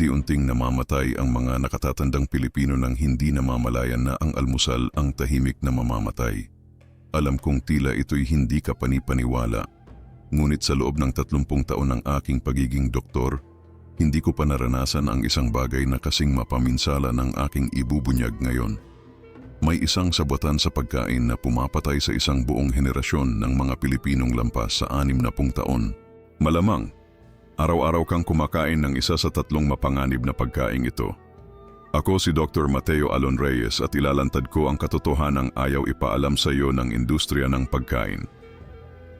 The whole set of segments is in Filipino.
unti-unting namamatay ang mga nakatatandang Pilipino nang hindi namamalayan na ang almusal ang tahimik na mamamatay. Alam kong tila ito'y hindi ka panipaniwala. Ngunit sa loob ng 30 taon ng aking pagiging doktor, hindi ko pa naranasan ang isang bagay na kasing mapaminsala ng aking ibubunyag ngayon. May isang sabutan sa pagkain na pumapatay sa isang buong henerasyon ng mga Pilipinong lampas sa 60 taon. Malamang, araw-araw kang kumakain ng isa sa tatlong mapanganib na pagkain ito. Ako si Dr. Mateo Alon Reyes at ilalantad ko ang katotohanang ayaw ipaalam sa iyo ng industriya ng pagkain.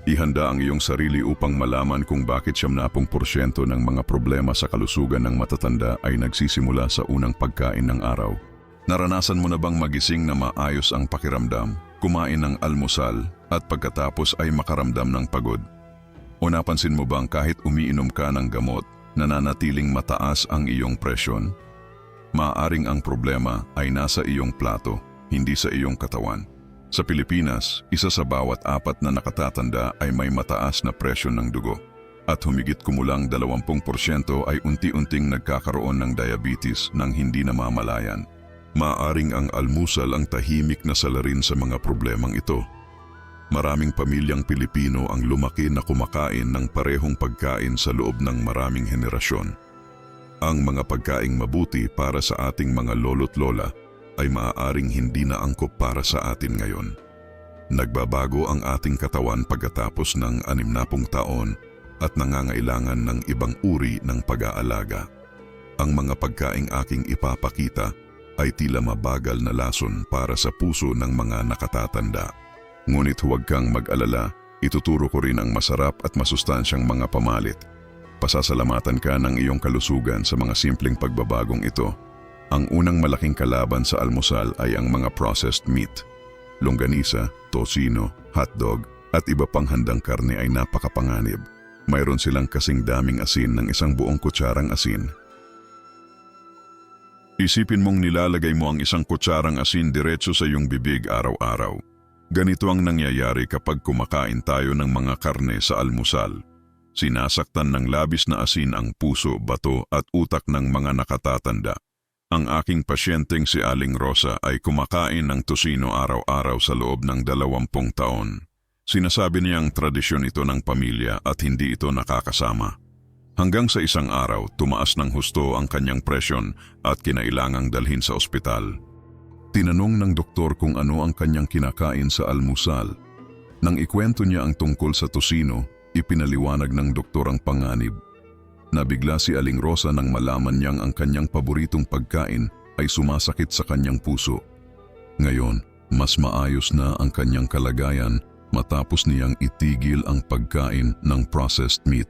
Ihanda ang iyong sarili upang malaman kung bakit siyam na porsyento ng mga problema sa kalusugan ng matatanda ay nagsisimula sa unang pagkain ng araw. Naranasan mo na bang magising na maayos ang pakiramdam, kumain ng almusal, at pagkatapos ay makaramdam ng pagod? O napansin mo bang kahit umiinom ka ng gamot, nananatiling mataas ang iyong presyon? Maaring ang problema ay nasa iyong plato, hindi sa iyong katawan. Sa Pilipinas, isa sa bawat apat na nakatatanda ay may mataas na presyon ng dugo. At humigit kumulang 20% ay unti-unting nagkakaroon ng diabetes nang hindi namamalayan. Maaring ang almusal ang tahimik na salarin sa mga problemang ito. Maraming pamilyang Pilipino ang lumaki na kumakain ng parehong pagkain sa loob ng maraming henerasyon. Ang mga pagkaing mabuti para sa ating mga lolo't lola ay maaaring hindi na angkop para sa atin ngayon. Nagbabago ang ating katawan pagkatapos ng 60 taon at nangangailangan ng ibang uri ng pag-aalaga. Ang mga pagkaing aking ipapakita ay tila mabagal na lason para sa puso ng mga nakatatanda. Ngunit huwag kang mag-alala, ituturo ko rin ang masarap at masustansyang mga pamalit. Pasasalamatan ka ng iyong kalusugan sa mga simpleng pagbabagong ito. Ang unang malaking kalaban sa almusal ay ang mga processed meat. Longganisa, tosino, hotdog at iba pang handang karne ay napakapanganib. Mayroon silang kasing daming asin ng isang buong kutsarang asin. Isipin mong nilalagay mo ang isang kutsarang asin diretso sa iyong bibig araw-araw. Ganito ang nangyayari kapag kumakain tayo ng mga karne sa almusal. Sinasaktan ng labis na asin ang puso, bato at utak ng mga nakatatanda. Ang aking pasyenteng si Aling Rosa ay kumakain ng tosino araw-araw sa loob ng dalawampung taon. Sinasabi niyang tradisyon ito ng pamilya at hindi ito nakakasama. Hanggang sa isang araw, tumaas ng husto ang kanyang presyon at kinailangang dalhin sa ospital. Tinanong ng doktor kung ano ang kanyang kinakain sa almusal. Nang ikwento niya ang tungkol sa tosino, ipinaliwanag ng doktor ang panganib. Nabigla si Aling Rosa nang malaman niyang ang kanyang paboritong pagkain ay sumasakit sa kanyang puso. Ngayon, mas maayos na ang kanyang kalagayan matapos niyang itigil ang pagkain ng processed meat.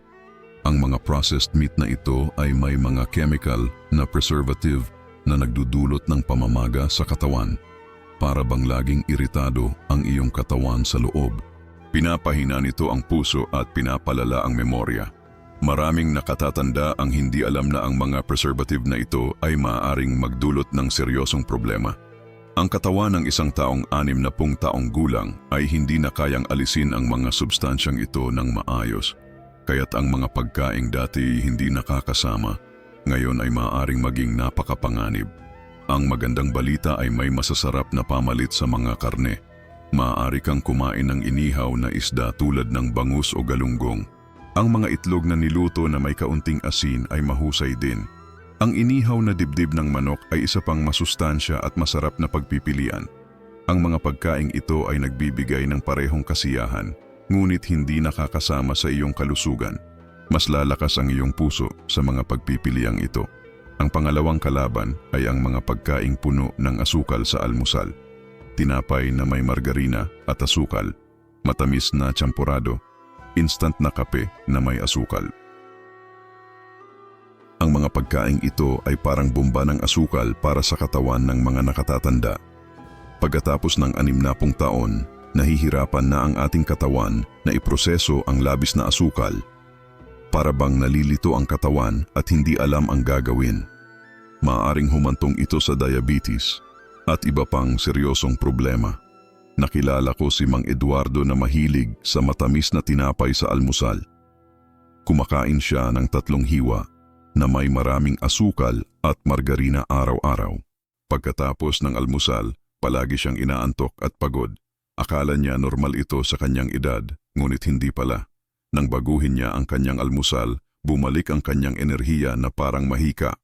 Ang mga processed meat na ito ay may mga chemical na preservative na nagdudulot ng pamamaga sa katawan. Para bang laging iritado ang iyong katawan sa loob. Pinapahina nito ang puso at pinapalala ang memorya. Maraming nakatatanda ang hindi alam na ang mga preservative na ito ay maaaring magdulot ng seryosong problema. Ang katawan ng isang taong anim na pung taong gulang ay hindi na kayang alisin ang mga substansyang ito ng maayos. Kaya't ang mga pagkaing dati hindi nakakasama ngayon ay maaaring maging napakapanganib. Ang magandang balita ay may masasarap na pamalit sa mga karne. Maaari kang kumain ng inihaw na isda tulad ng bangus o galunggong. Ang mga itlog na niluto na may kaunting asin ay mahusay din. Ang inihaw na dibdib ng manok ay isa pang masustansya at masarap na pagpipilian. Ang mga pagkaing ito ay nagbibigay ng parehong kasiyahan, ngunit hindi nakakasama sa iyong kalusugan mas lalakas ang iyong puso sa mga pagpipiliang ito. Ang pangalawang kalaban ay ang mga pagkaing puno ng asukal sa almusal. Tinapay na may margarina at asukal, matamis na champurado, instant na kape na may asukal. Ang mga pagkaing ito ay parang bomba ng asukal para sa katawan ng mga nakatatanda. Pagkatapos ng anim na pung taon, nahihirapan na ang ating katawan na iproseso ang labis na asukal para bang nalilito ang katawan at hindi alam ang gagawin. Maaring humantong ito sa diabetes at iba pang seryosong problema. Nakilala ko si Mang Eduardo na mahilig sa matamis na tinapay sa almusal. Kumakain siya ng tatlong hiwa, na may maraming asukal at margarina araw-araw. Pagkatapos ng almusal, palagi siyang inaantok at pagod. Akala niya normal ito sa kanyang edad, ngunit hindi pala. Nang baguhin niya ang kanyang almusal, bumalik ang kanyang enerhiya na parang mahika.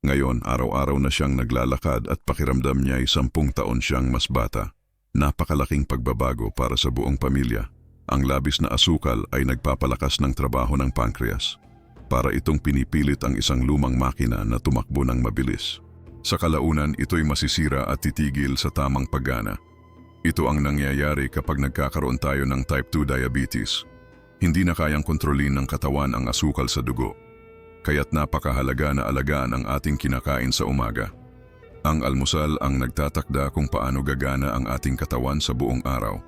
Ngayon, araw-araw na siyang naglalakad at pakiramdam niya ay sampung taon siyang mas bata. Napakalaking pagbabago para sa buong pamilya. Ang labis na asukal ay nagpapalakas ng trabaho ng pancreas. Para itong pinipilit ang isang lumang makina na tumakbo ng mabilis. Sa kalaunan, ito'y masisira at titigil sa tamang paggana. Ito ang nangyayari kapag nagkakaroon tayo ng type 2 diabetes. Hindi na kayang kontrolin ng katawan ang asukal sa dugo. Kaya't napakahalaga na alagaan ang ating kinakain sa umaga. Ang almusal ang nagtatakda kung paano gagana ang ating katawan sa buong araw.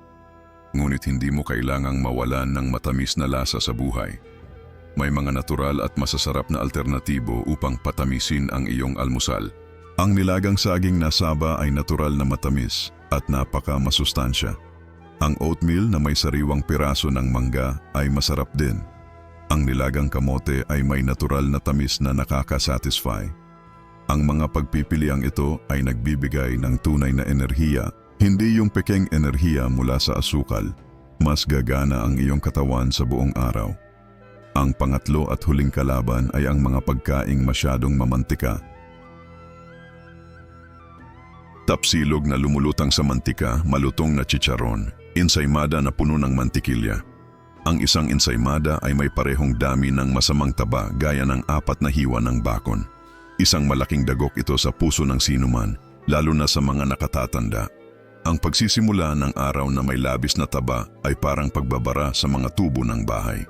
Ngunit hindi mo kailangang mawalan ng matamis na lasa sa buhay. May mga natural at masasarap na alternatibo upang patamisin ang iyong almusal. Ang nilagang saging na saba ay natural na matamis at napaka masustansya. Ang oatmeal na may sariwang piraso ng mangga ay masarap din. Ang nilagang kamote ay may natural na tamis na nakakasatisfy. Ang mga pagpipiliang ito ay nagbibigay ng tunay na enerhiya, hindi yung pekeng enerhiya mula sa asukal. Mas gagana ang iyong katawan sa buong araw. Ang pangatlo at huling kalaban ay ang mga pagkaing masyadong mamantika Tapsilog na lumulutang sa mantika, malutong na chicharon, ensaymada na puno ng mantikilya. Ang isang ensaymada ay may parehong dami ng masamang taba gaya ng apat na hiwa ng bakon. Isang malaking dagok ito sa puso ng sinuman, lalo na sa mga nakatatanda. Ang pagsisimula ng araw na may labis na taba ay parang pagbabara sa mga tubo ng bahay.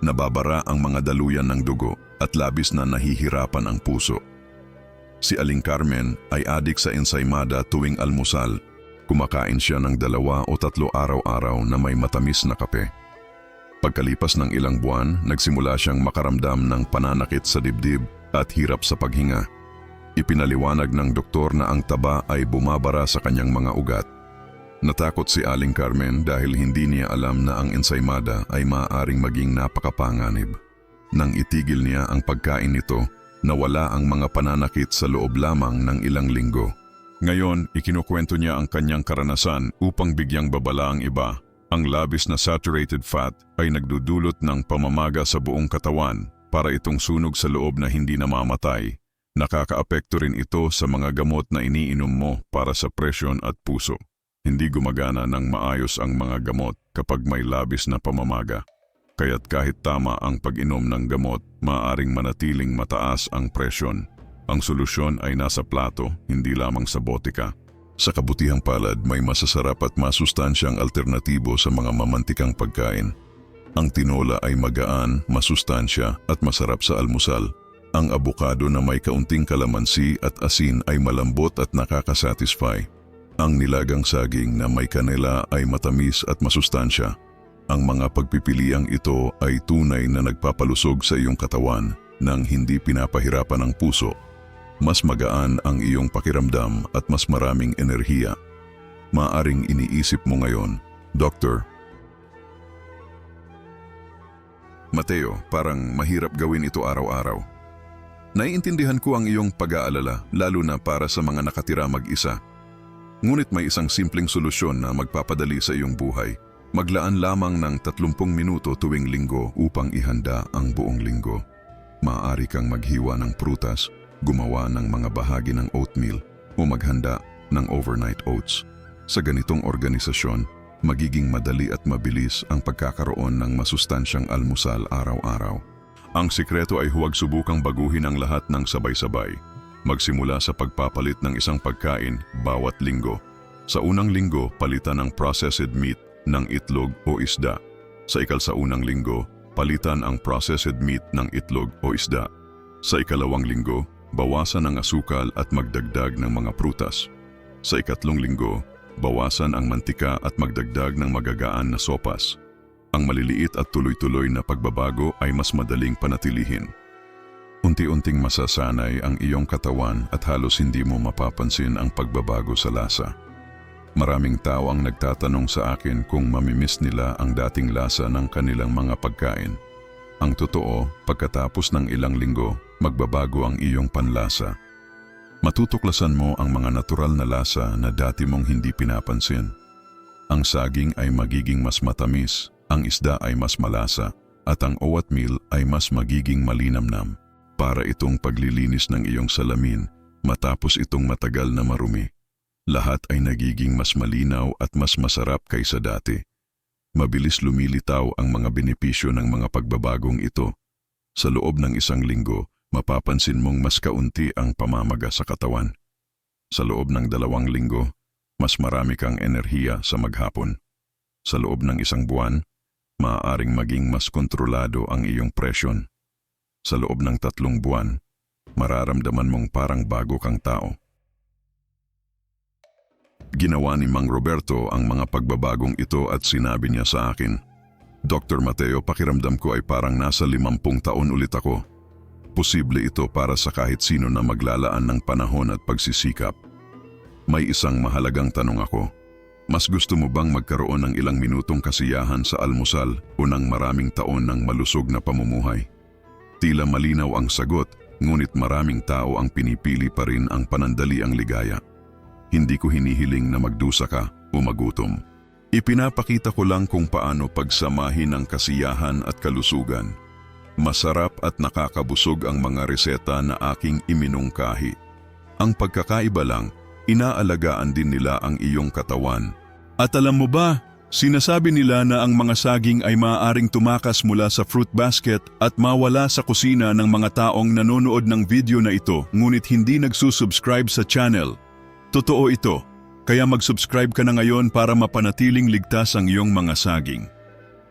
Nababara ang mga daluyan ng dugo at labis na nahihirapan ang puso. Si Aling Carmen ay adik sa ensaymada tuwing almusal. Kumakain siya ng dalawa o tatlo araw-araw na may matamis na kape. Pagkalipas ng ilang buwan, nagsimula siyang makaramdam ng pananakit sa dibdib at hirap sa paghinga. Ipinaliwanag ng doktor na ang taba ay bumabara sa kanyang mga ugat. Natakot si Aling Carmen dahil hindi niya alam na ang ensaymada ay maaaring maging napakapanganib. Nang itigil niya ang pagkain nito, nawala ang mga pananakit sa loob lamang ng ilang linggo. Ngayon, ikinukwento niya ang kanyang karanasan upang bigyang babala ang iba. Ang labis na saturated fat ay nagdudulot ng pamamaga sa buong katawan para itong sunog sa loob na hindi namamatay. Nakakaapekto rin ito sa mga gamot na iniinom mo para sa presyon at puso. Hindi gumagana ng maayos ang mga gamot kapag may labis na pamamaga. Kaya't kahit tama ang pag-inom ng gamot, maaaring manatiling mataas ang presyon. Ang solusyon ay nasa plato, hindi lamang sa botika. Sa kabutihang palad, may masasarap at masustansyang alternatibo sa mga mamantikang pagkain. Ang tinola ay magaan, masustansya at masarap sa almusal. Ang abukado na may kaunting kalamansi at asin ay malambot at nakakasatisfy. Ang nilagang saging na may kanela ay matamis at masustansya. Ang mga pagpipiliang ito ay tunay na nagpapalusog sa iyong katawan nang hindi pinapahirapan ang puso. Mas magaan ang iyong pakiramdam at mas maraming enerhiya. Maaring iniisip mo ngayon, Doktor, Mateo, parang mahirap gawin ito araw-araw. Naiintindihan ko ang iyong pag-aalala, lalo na para sa mga nakatira mag-isa. Ngunit may isang simpleng solusyon na magpapadali sa iyong buhay – Maglaan lamang ng 30 minuto tuwing linggo upang ihanda ang buong linggo. Maaari kang maghiwa ng prutas, gumawa ng mga bahagi ng oatmeal o maghanda ng overnight oats. Sa ganitong organisasyon, magiging madali at mabilis ang pagkakaroon ng masustansyang almusal araw-araw. Ang sikreto ay huwag subukang baguhin ang lahat ng sabay-sabay. Magsimula sa pagpapalit ng isang pagkain bawat linggo. Sa unang linggo, palitan ng processed meat ng itlog o isda. Sa ikalsaunang linggo, palitan ang processed meat ng itlog o isda. Sa ikalawang linggo, bawasan ang asukal at magdagdag ng mga prutas. Sa ikatlong linggo, bawasan ang mantika at magdagdag ng magagaan na sopas. Ang maliliit at tuloy-tuloy na pagbabago ay mas madaling panatilihin. Unti-unting masasanay ang iyong katawan at halos hindi mo mapapansin ang pagbabago sa lasa. Maraming tao ang nagtatanong sa akin kung mamimiss nila ang dating lasa ng kanilang mga pagkain. Ang totoo, pagkatapos ng ilang linggo, magbabago ang iyong panlasa. Matutuklasan mo ang mga natural na lasa na dati mong hindi pinapansin. Ang saging ay magiging mas matamis, ang isda ay mas malasa, at ang oatmeal ay mas magiging malinamnam. Para itong paglilinis ng iyong salamin matapos itong matagal na marumi. Lahat ay nagiging mas malinaw at mas masarap kaysa dati. Mabilis lumilitaw ang mga benepisyo ng mga pagbabagong ito. Sa loob ng isang linggo, mapapansin mong mas kaunti ang pamamaga sa katawan. Sa loob ng dalawang linggo, mas marami kang enerhiya sa maghapon. Sa loob ng isang buwan, maaaring maging mas kontrolado ang iyong presyon. Sa loob ng tatlong buwan, mararamdaman mong parang bago kang tao. Ginawa ni Mang Roberto ang mga pagbabagong ito at sinabi niya sa akin, Dr. Mateo, pakiramdam ko ay parang nasa limampung taon ulit ako. Posible ito para sa kahit sino na maglalaan ng panahon at pagsisikap. May isang mahalagang tanong ako. Mas gusto mo bang magkaroon ng ilang minutong kasiyahan sa almusal o ng maraming taon ng malusog na pamumuhay? Tila malinaw ang sagot, ngunit maraming tao ang pinipili pa rin ang panandaliang ligaya. Hindi ko hinihiling na magdusa ka o magutom. Ipinapakita ko lang kung paano pagsamahin ang kasiyahan at kalusugan. Masarap at nakakabusog ang mga reseta na aking iminungkahi. Ang pagkakaiba lang, inaalagaan din nila ang iyong katawan. At alam mo ba, sinasabi nila na ang mga saging ay maaaring tumakas mula sa fruit basket at mawala sa kusina ng mga taong nanonood ng video na ito ngunit hindi nagsusubscribe sa channel. Totoo ito, kaya mag-subscribe ka na ngayon para mapanatiling ligtas ang iyong mga saging.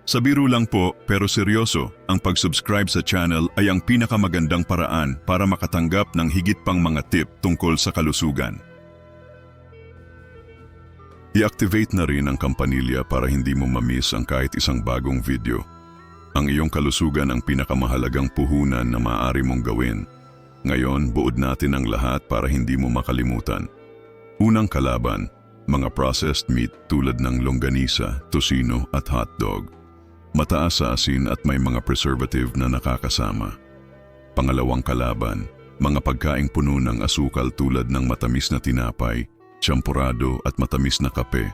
Sa biro lang po, pero seryoso, ang pag-subscribe sa channel ay ang pinakamagandang paraan para makatanggap ng higit pang mga tip tungkol sa kalusugan. I-activate na rin ang kampanilya para hindi mo mamiss ang kahit isang bagong video. Ang iyong kalusugan ang pinakamahalagang puhunan na maaari mong gawin. Ngayon, buod natin ang lahat para hindi mo makalimutan. Unang kalaban, mga processed meat tulad ng longganisa, tosino at hotdog. Mataas sa asin at may mga preservative na nakakasama. Pangalawang kalaban, mga pagkaing puno ng asukal tulad ng matamis na tinapay, champurado at matamis na kape.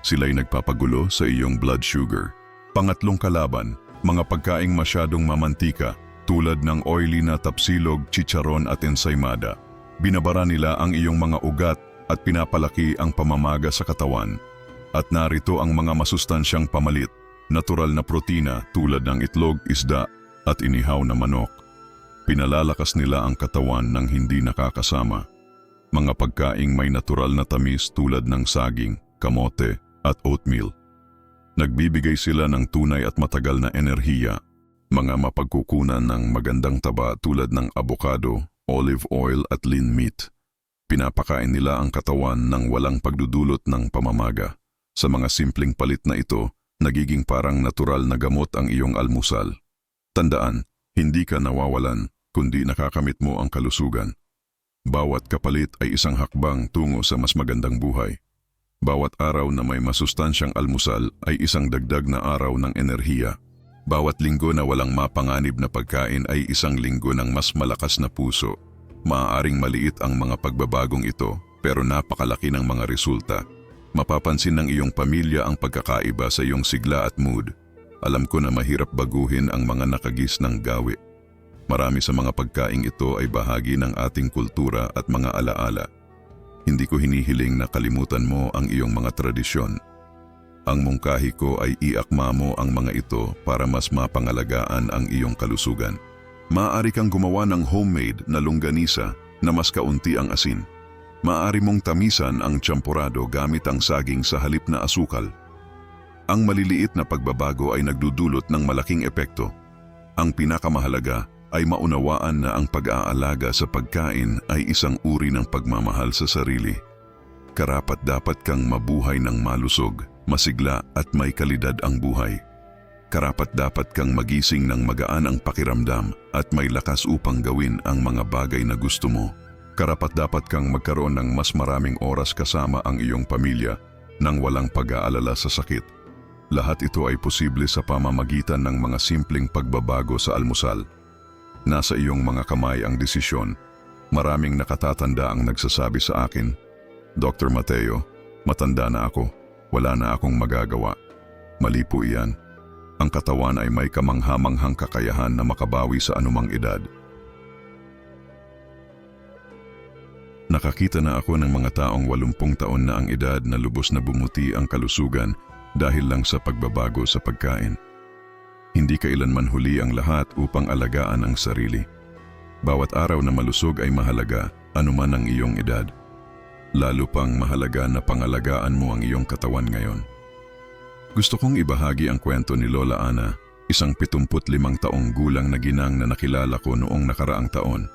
Sila'y nagpapagulo sa iyong blood sugar. Pangatlong kalaban, mga pagkaing masyadong mamantika tulad ng oily na tapsilog, chicharon at ensaymada. Binabara nila ang iyong mga ugat at pinapalaki ang pamamaga sa katawan. At narito ang mga masustansyang pamalit, natural na protina tulad ng itlog, isda at inihaw na manok. Pinalalakas nila ang katawan ng hindi nakakasama. Mga pagkaing may natural na tamis tulad ng saging, kamote at oatmeal. Nagbibigay sila ng tunay at matagal na enerhiya. Mga mapagkukunan ng magandang taba tulad ng avocado, olive oil at lean meat. Pinapakain nila ang katawan ng walang pagdudulot ng pamamaga. Sa mga simpleng palit na ito, nagiging parang natural na gamot ang iyong almusal. Tandaan, hindi ka nawawalan, kundi nakakamit mo ang kalusugan. Bawat kapalit ay isang hakbang tungo sa mas magandang buhay. Bawat araw na may masustansyang almusal ay isang dagdag na araw ng enerhiya. Bawat linggo na walang mapanganib na pagkain ay isang linggo ng mas malakas na puso. Maaaring maliit ang mga pagbabagong ito pero napakalaki ng mga resulta. Mapapansin ng iyong pamilya ang pagkakaiba sa iyong sigla at mood. Alam ko na mahirap baguhin ang mga nakagis ng gawi. Marami sa mga pagkaing ito ay bahagi ng ating kultura at mga alaala. Hindi ko hinihiling na kalimutan mo ang iyong mga tradisyon. Ang mungkahi ko ay iakma mo ang mga ito para mas mapangalagaan ang iyong kalusugan. Maaari kang gumawa ng homemade na longganisa na mas kaunti ang asin. Maaari mong tamisan ang champurado gamit ang saging sa halip na asukal. Ang maliliit na pagbabago ay nagdudulot ng malaking epekto. Ang pinakamahalaga ay maunawaan na ang pag-aalaga sa pagkain ay isang uri ng pagmamahal sa sarili. Karapat dapat kang mabuhay ng malusog, masigla at may kalidad ang buhay. Karapat dapat kang magising ng magaan ang pakiramdam at may lakas upang gawin ang mga bagay na gusto mo. Karapat dapat kang magkaroon ng mas maraming oras kasama ang iyong pamilya nang walang pag-aalala sa sakit. Lahat ito ay posible sa pamamagitan ng mga simpleng pagbabago sa almusal. Nasa iyong mga kamay ang desisyon. Maraming nakatatanda ang nagsasabi sa akin, Dr. Mateo, matanda na ako. Wala na akong magagawa. Mali po iyan. Ang katawan ay may kamanghamanghang kakayahan na makabawi sa anumang edad. Nakakita na ako ng mga taong 80 taon na ang edad na lubos na bumuti ang kalusugan dahil lang sa pagbabago sa pagkain. Hindi kailanman huli ang lahat upang alagaan ang sarili. Bawat araw na malusog ay mahalaga, anuman ang iyong edad. Lalo pang mahalaga na pangalagaan mo ang iyong katawan ngayon. Gusto kong ibahagi ang kwento ni Lola Ana, isang 75 taong gulang na ginang na nakilala ko noong nakaraang taon.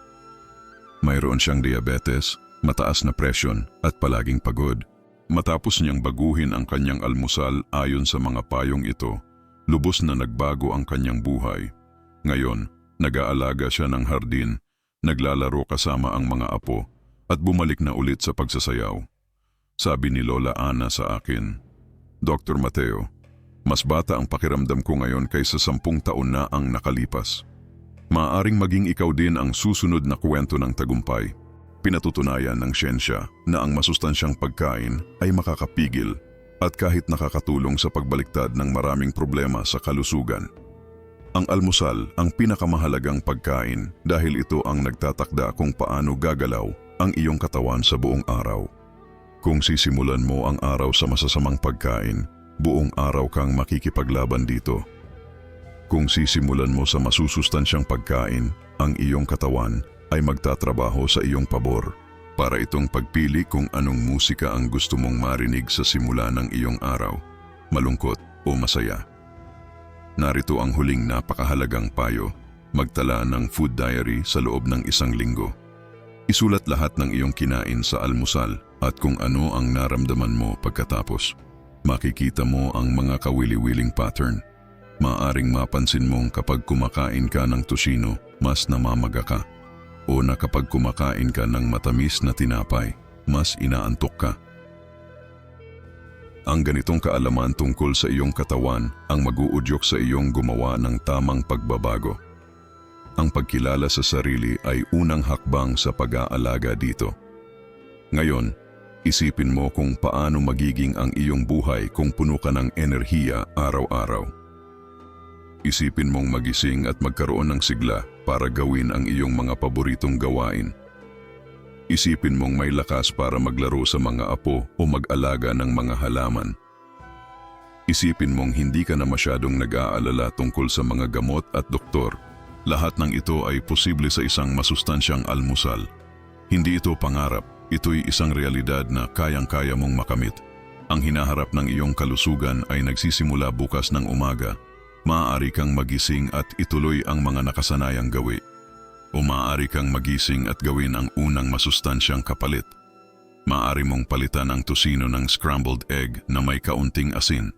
Mayroon siyang diabetes, mataas na presyon at palaging pagod. Matapos niyang baguhin ang kanyang almusal ayon sa mga payong ito, lubos na nagbago ang kanyang buhay. Ngayon, nag-aalaga siya ng hardin, naglalaro kasama ang mga apo, at bumalik na ulit sa pagsasayaw. Sabi ni Lola Ana sa akin, Dr. Mateo, mas bata ang pakiramdam ko ngayon kaysa sampung taon na ang nakalipas. Maaring maging ikaw din ang susunod na kwento ng tagumpay. Pinatutunayan ng siyensya na ang masustansyang pagkain ay makakapigil at kahit nakakatulong sa pagbaliktad ng maraming problema sa kalusugan. Ang almusal ang pinakamahalagang pagkain dahil ito ang nagtatakda kung paano gagalaw ang iyong katawan sa buong araw. Kung sisimulan mo ang araw sa masasamang pagkain, buong araw kang makikipaglaban dito. Kung sisimulan mo sa masusustansyang pagkain, ang iyong katawan ay magtatrabaho sa iyong pabor para itong pagpili kung anong musika ang gusto mong marinig sa simula ng iyong araw, malungkot o masaya. Narito ang huling napakahalagang payo, magtala ng food diary sa loob ng isang linggo. Isulat lahat ng iyong kinain sa almusal at kung ano ang naramdaman mo pagkatapos. Makikita mo ang mga kawili-wiling pattern. Maaring mapansin mong kapag kumakain ka ng tusino, mas namamaga ka. O na kapag kumakain ka ng matamis na tinapay, mas inaantok ka. Ang ganitong kaalaman tungkol sa iyong katawan ang mag-uudyok sa iyong gumawa ng tamang pagbabago. Ang pagkilala sa sarili ay unang hakbang sa pag-aalaga dito. Ngayon, isipin mo kung paano magiging ang iyong buhay kung puno ka ng enerhiya araw-araw. Isipin mong magising at magkaroon ng sigla para gawin ang iyong mga paboritong gawain. Isipin mong may lakas para maglaro sa mga apo o mag-alaga ng mga halaman. Isipin mong hindi ka na masyadong nag-aalala tungkol sa mga gamot at doktor. Lahat ng ito ay posible sa isang masustansyang almusal. Hindi ito pangarap, ito'y isang realidad na kayang-kaya mong makamit. Ang hinaharap ng iyong kalusugan ay nagsisimula bukas ng umaga. Maaari kang magising at ituloy ang mga nakasanayang gawi. O maaari kang magising at gawin ang unang masustansyang kapalit. Maaari mong palitan ang tusino ng scrambled egg na may kaunting asin.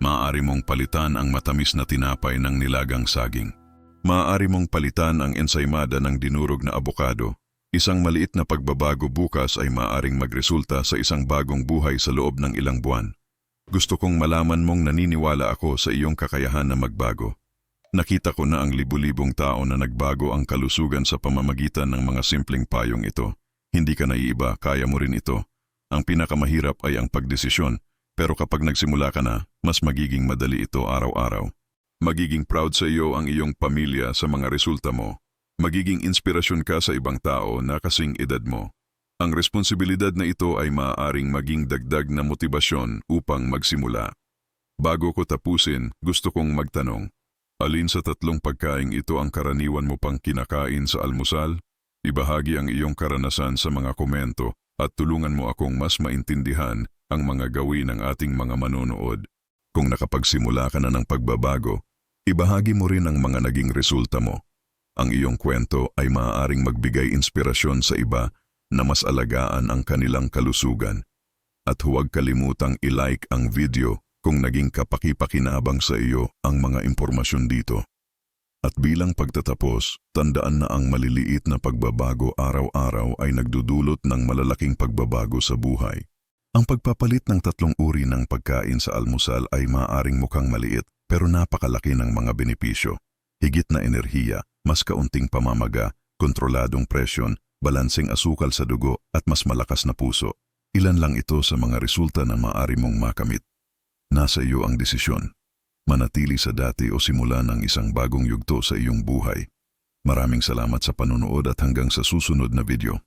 Maaari mong palitan ang matamis na tinapay ng nilagang saging. Maaari mong palitan ang ensaymada ng dinurog na abokado. Isang maliit na pagbabago bukas ay maaaring magresulta sa isang bagong buhay sa loob ng ilang buwan. Gusto kong malaman mong naniniwala ako sa iyong kakayahan na magbago. Nakita ko na ang libu-libong tao na nagbago ang kalusugan sa pamamagitan ng mga simpleng payong ito. Hindi ka naiiba, kaya mo rin ito. Ang pinakamahirap ay ang pagdesisyon, pero kapag nagsimula ka na, mas magiging madali ito araw-araw. Magiging proud sa iyo ang iyong pamilya sa mga resulta mo. Magiging inspirasyon ka sa ibang tao na kasing edad mo. Ang responsibilidad na ito ay maaaring maging dagdag na motibasyon upang magsimula. Bago ko tapusin, gusto kong magtanong, alin sa tatlong pagkaing ito ang karaniwan mo pang kinakain sa almusal? Ibahagi ang iyong karanasan sa mga komento at tulungan mo akong mas maintindihan ang mga gawin ng ating mga manonood. Kung nakapagsimula ka na ng pagbabago, ibahagi mo rin ang mga naging resulta mo. Ang iyong kwento ay maaaring magbigay inspirasyon sa iba na mas alagaan ang kanilang kalusugan. At huwag kalimutang i-like ang video kung naging kapaki-pakinabang sa iyo ang mga impormasyon dito. At bilang pagtatapos, tandaan na ang maliliit na pagbabago araw-araw ay nagdudulot ng malalaking pagbabago sa buhay. Ang pagpapalit ng tatlong uri ng pagkain sa almusal ay maaaring mukhang maliit pero napakalaki ng mga benepisyo. Higit na enerhiya, mas kaunting pamamaga, kontroladong presyon, balanseng asukal sa dugo at mas malakas na puso. Ilan lang ito sa mga resulta na maaari mong makamit. Nasa iyo ang desisyon. Manatili sa dati o simula ng isang bagong yugto sa iyong buhay. Maraming salamat sa panunood at hanggang sa susunod na video.